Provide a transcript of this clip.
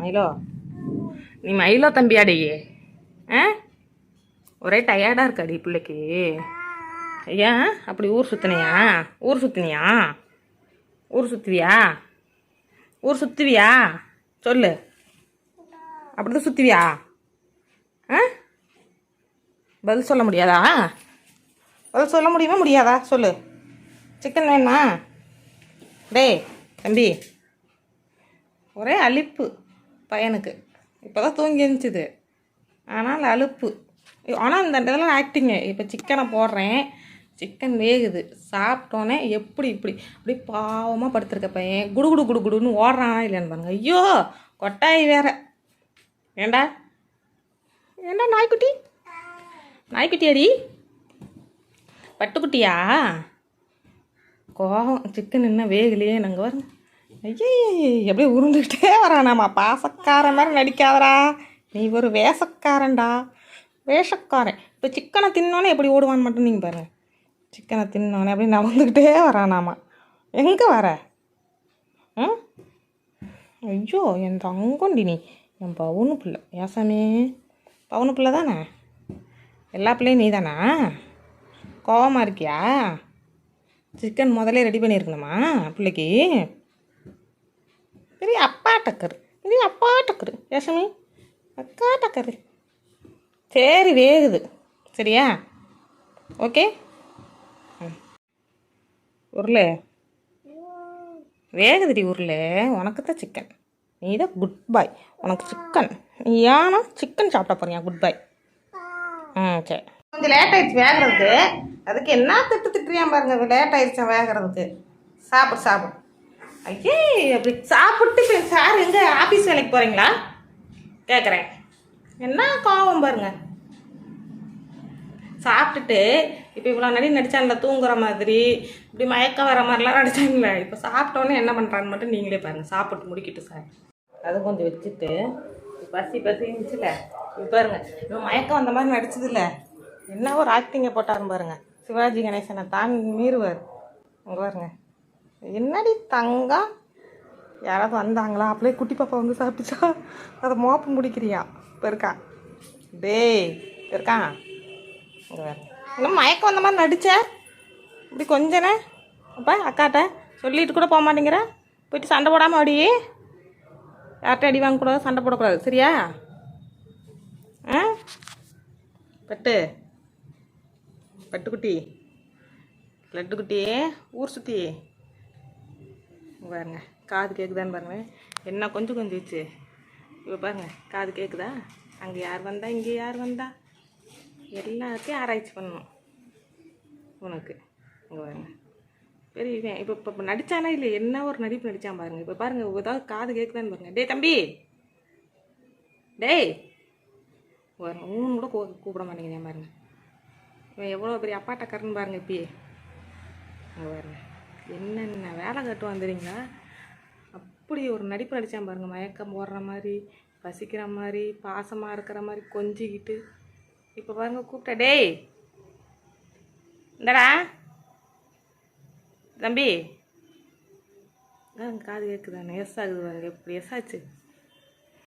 மயிலோ? நீ மயிலோ தம்பியாடி. ஆ? ஒரே டயர்டாக இருக்காடி பிள்ளைக்கு. ஐயா அப்படி ஊர் சுற்றினியா ஊர் சுற்றினியா ஊர் சுற்றுவியா ஊர் சுற்றுவியா சொல்லு. அப்படிதான் சுற்றுவியா ஆ? பதில் சொல்ல முடியாதா? பதில் சொல்ல முடியுமா முடியாதா? சொல்லு. சிக்கன் வேணுமா? டேய் தம்பி. ஒரே அழிப்பு. பையனுக்கு. இப்போ தான் தூங்கி இருந்துச்சுது ஆனால் அலுப்பு. ஆனால் இந்த இதெல்லாம் ஆக்டிங்கு இப்போ சிக்கனை போடுறேன். சிக்கன் வேகுது. சாப்பிட்டோன்னே எப்படி இப்படி அப்படி பாவமாக படுத்திருக்க பையன். குடு குடு குடு குடுன்னு ஓடுறானா இல்லைன்னு பாருங்க. ஐயோ கொட்டாய் வேற. ஏண்டா? ஏண்டா நாய்க்குட்டி? அடி. பட்டுக்குட்டியா? கோவம். சிக்கன் இன்னும் வேகலையே. நாங்கள் வரணும் ஐயே அப்படியே உருண்டுக்கிட்டே வரானாமா? பாசக்காரன் மாதிரி நடிக்காதடா. நீ ஒரு வேஷக்காரன்டா வேஷக்காரன். இப்போ சிக்கனை தின்னோன்னே எப்படி ஓடுவான்னு மட்டும் நீங்கள் பாருங்க. சிக்கனை தின்னோன்னே அப்படி நடந்துக்கிட்டே வரானாமா? எங்கே வர? ம்? ஐயோ என் தங்கொண்டி நீ. என் பவுனு பிள்ளை. ஏசாமி பவுனு பிள்ளை தானே? எல்லா பிள்ளையும் நீ தானா கோவமாக இருக்கியா? சிக்கன் முதல்ல ரெடி பண்ணியிருக்கணுமா பிள்ளைக்கு? பெரிய அப்பா டக்கரு பெரிய அப்பா டக்கரு யசமி அக்கா டக்கரு சரி வேகுது சரியா ஓகே உருளை வேகுதுடி உருளை உனக்கு தான் சிக்கன் நீ தான் குட் பாய் உனக்கு சிக்கன் நீ ஏன்னா சிக்கன் சாப்பிட போறியா குட் பாய் ம் சரி கொஞ்சம் லேட் ஆயிடுச்சு வேகிறதுக்கு அதுக்கு என்ன திட்டு திட்டுறியா பாருங்க லேட் ஆயிடுச்சா வேகிறதுக்கு சாப்பிடு சாப்பிடு ஐயே அப்படி சாப்பிட்டு இப்போ சார் எங்கே ஆஃபீஸ் வேலைக்கு போகிறீங்களா கேட்குறேன் என்ன கோவம் பாருங்க. சாப்பிட்டுட்டு இப்போ இவ்வளோ நடி நடிச்சான்ல தூங்குற மாதிரி இப்படி மயக்கம் வர மாதிரிலாம் நடித்தாங்களே இப்போ சாப்பிட்டோன்னே என்ன பண்ணுறான்னு மட்டும் நீங்களே பாருங்கள் சாப்பிட்டு முடிக்கிட்டு சார். அது கொஞ்சம் வச்சுட்டு பசி பசி இருந்துச்சுல இப்போ பாருங்க இவன் மயக்கம் வந்த மாதிரி நடிச்சதில்ல என்ன ஒரு ஆக்டிங்கை போட்டாருன்னு பாருங்க. சிவாஜி கணேசனை தான் மீறுவார். அங்கே பாருங்க. என்னடி தங்கம் யாராவது வந்தாங்களா? அப்படியே குட்டி பாப்பா வந்து சாப்பிட்டுச்சா? அதை மோப்பம் முடிக்கிறியா? இப்போ இருக்கா. டேய் இருக்கா? இங்கே வேறு இன்னும் மயக்கம் வந்த மாதிரி நடிச்ச? இப்படி கொஞ்சனே? அப்பா அக்காட்ட சொல்லிட்டு கூட போக மாட்டேங்கிற? போயிட்டு சண்டை போடாமல் அடி. யார்கிட்ட அடி வாங்கக்கூடாது சண்டை போடக்கூடாது. சரியா? ஆ? பட்டு. பட்டுக்குட்டி. லட்டுக்குட்டி. ஊர் சுற்றி பாருங்க காது கேட்குதான்னு பாருங்க. என்ன கொஞ்சம் கொஞ்சம் வச்சு. இப்போ பாருங்க காது கேட்குதா அங்கே யார் வந்தா இங்கே யார் வந்தா? எல்லாத்தையும் ஆராய்ச்சி பண்ணணும் உனக்கு. இங்கே பாருங்க. பெரிய இவன் இப்போ இப்போ நடித்தானா இல்லை என்ன ஒரு நடிப்பு நடித்தான் பாருங்க. இப்போ பாருங்கள் ஏதாவது காது கேட்குதான்னு பாருங்கள் டேய் தம்பி! டேய்! பாருங்க ஊன்னு கூட கூ- கூப்பிட மாட்டேங்கிறேன் பாருங்கள் இவன் எவ்வளோ பெரிய அப்பாட்டக்காரன்னு பாருங்கள் இப்பயே. அங்கே பாருங்க. என்னென்ன வேலை கட்டு வந்துடுறீங்களா அப்படி ஒரு நடிப்பு நடித்தான் பாருங்க மயக்கம் போடுற மாதிரி பசிக்கிற மாதிரி பாசமாக இருக்கிற மாதிரி கொஞ்சிக்கிட்டு. இப்போ பாருங்க கூப்பிட்ட டேய் இந்தடா தம்பி. காது கேட்குதானே எஸ் ஆகுது பாருங்க எப்படி எஸ் ஆச்சு